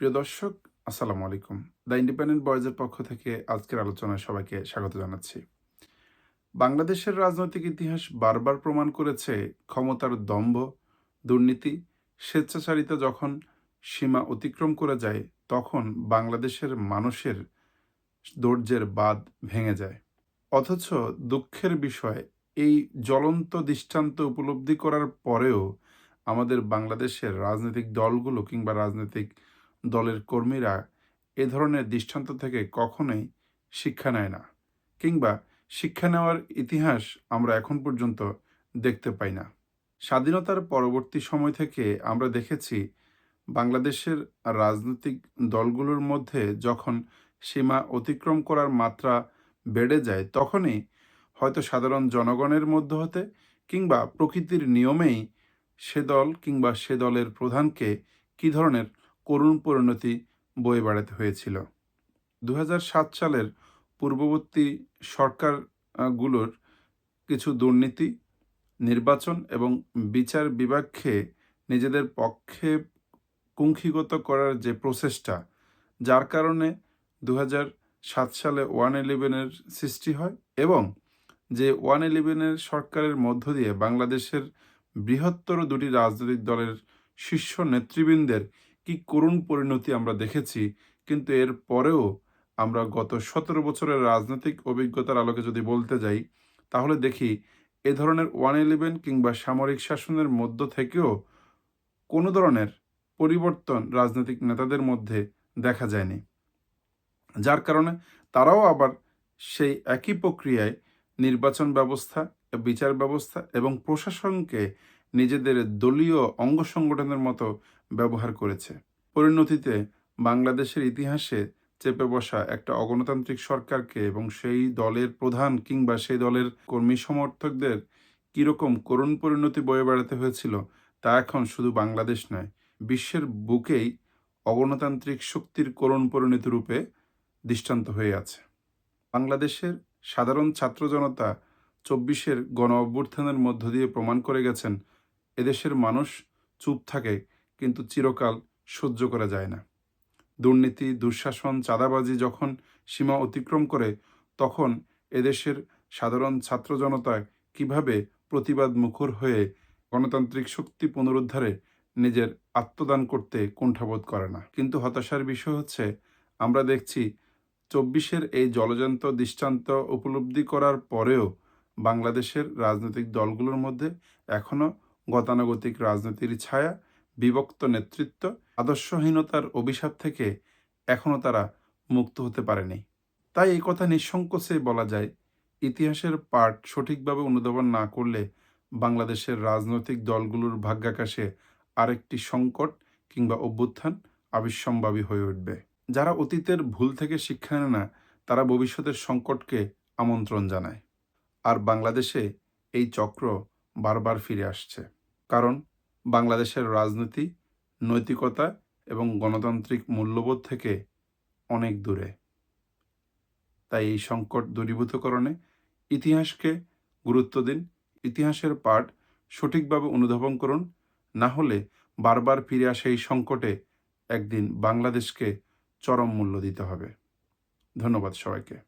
প্রিয় দর্শক, আসসালামু আলাইকুম। দ্য ইন্ডিপেন্ডেন্ট বয়েজের পক্ষ থেকে আজকের আলোচনায় সবাইকে স্বাগত জানাচ্ছি। বাংলাদেশের রাজনৈতিক ইতিহাস বারবার প্রমাণ করেছে ক্ষমতার দম্ভ, দুর্নীতি, স্বেচ্ছাচারিতা যখন সীমা অতিক্রম করে যায়, তখন বাংলাদেশের মানুষের দৌর্যের বাদ ভেঙে যায়। অথচ দুঃখের বিষয়, এই জ্বলন্ত দৃষ্টান্ত উপলব্ধি করার পরেও আমাদের বাংলাদেশের রাজনৈতিক দলগুলো কিংবা রাজনৈতিক দলের কর্মীরা এ ধরনের দৃষ্টান্ত থেকে কখনোই শিক্ষা নেয় না কিংবা শিক্ষা নেওয়ার ইতিহাস আমরা এখন পর্যন্ত দেখতে পাই না। স্বাধীনতার পরবর্তী সময় থেকে আমরা দেখেছি বাংলাদেশের রাজনৈতিক দলগুলোর মধ্যে যখন সীমা অতিক্রম করার মাত্রা বেড়ে যায় তখনই হয়তো সাধারণ জনগণের মধ্য হতে কিংবা প্রকৃতির নিয়মেই সে দল কিংবা সে দলের প্রধানকে কী ধরনের করুণ পরিণতি বয়ে বেড়াতে হয়েছিল। দু হাজার সাত সালের পূর্ববর্তী সরকারগুলোর কিছু দুর্নীতি, নির্বাচন এবং বিচার বিভাগকে নিজেদের পক্ষে কুঙ্খিগত করার যে প্রচেষ্টা, যার কারণে দু সাত সালে ওয়ান ইলেভেনের সৃষ্টি হয় এবং যে ওয়ান ইলেভেনের সরকারের মধ্য দিয়ে বাংলাদেশের বৃহত্তর দুটি রাজনৈতিক দলের শীর্ষ নেতৃবৃন্দের কি করুণ পরিণতি আমরা দেখেছি, কিন্তু এর পরেও আমরা গত সতেরো বছরের রাজনৈতিক অভিজ্ঞতার আলোকে যদি বলতে যাই, তাহলে দেখি এ ধরনের ওয়ান ইলেভেন কিংবা সামরিক শাসনের মধ্য থেকেও কোনো ধরনের পরিবর্তন রাজনৈতিক নেতাদের মধ্যে দেখা যায়নি। যার কারণে তারাও আবার সেই একই প্রক্রিয়ায় নির্বাচন ব্যবস্থা, বিচার ব্যবস্থা এবং প্রশাসনকে নিজেদের দলীয় অঙ্গ সংগঠনের মতো ব্যবহার করেছে। পরিণতিতে বাংলাদেশের ইতিহাসে চেপে বসা একটা অগণতান্ত্রিক সরকারকে এবং সেই দলের প্রধান কিংবা সেই দলের কর্মী সমর্থকদের কীরকম করুণ পরিণতি বয়ে বেড়াতে হয়েছিল, তা এখন শুধু বাংলাদেশ নয়, বিশ্বের বুকেই অগণতান্ত্রিক শক্তির করুণ পরিণতি রূপে দৃষ্টান্ত হয়ে আছে। বাংলাদেশের সাধারণ ছাত্র জনতা চব্বিশের গণ অভ্যুত্থানের মধ্য দিয়ে প্রমাণ করে গেছেন, এদেশের মানুষ চুপ থাকে কিন্তু চিরকাল সহ্য করা যায় না। দুর্নীতি, দুঃশাসন, চাঁদাবাজি যখন সীমা অতিক্রম করে, তখন এদেশের সাধারণ ছাত্র জনতায় কীভাবে প্রতিবাদ মুখর হয়ে গণতান্ত্রিক শক্তি পুনরুদ্ধারে নিজের আত্মদান করতে কুণ্ঠাবোধ করে না? কিন্তু হতাশার বিষয় হচ্ছে, আমরা দেখছি চব্বিশের এই জলজান্ত দৃষ্টান্ত উপলব্ধি করার পরেও বাংলাদেশের রাজনৈতিক দলগুলোর মধ্যে এখনও গতানুগতিক রাজনীতির ছায়া বিভক্ত নেতৃত্ব আদর্শহীনতার অভিশাপ থেকে এখনও তারা মুক্ত হতে পারেনি। তাই এই কথা নিঃসংকোচে বলা যায়, ইতিহাসের পাঠ সঠিকভাবে অনুধাবন না করলে বাংলাদেশের রাজনৈতিক দলগুলোর ভাগ্যাকাশে আরেকটি সংকট কিংবা অভ্যুত্থান আবিসম্ভাবী হয়ে উঠবে। যারা অতীতের ভুল থেকে শিক্ষা নেয় না, তারা ভবিষ্যতের সংকটকে আমন্ত্রণ জানায়। আর বাংলাদেশে এই চক্র বারবার ফিরে আসছে। কারণ বাংলাদেশের রাজনীতি, নৈতিকতা এবং গণতান্ত্রিক মূল্যবোধ থেকে অনেক দূরে। তাই এই সংকট দূরীভূতকরণে ইতিহাসকে গুরুত্ব দিন, ইতিহাসের পাঠ সঠিকভাবে অনুধাবন করুন, না হলে বারবার ফিরে আসা এই সংকটে একদিন বাংলাদেশকে চরম মূল্য দিতে হবে। ধন্যবাদ সবাইকে।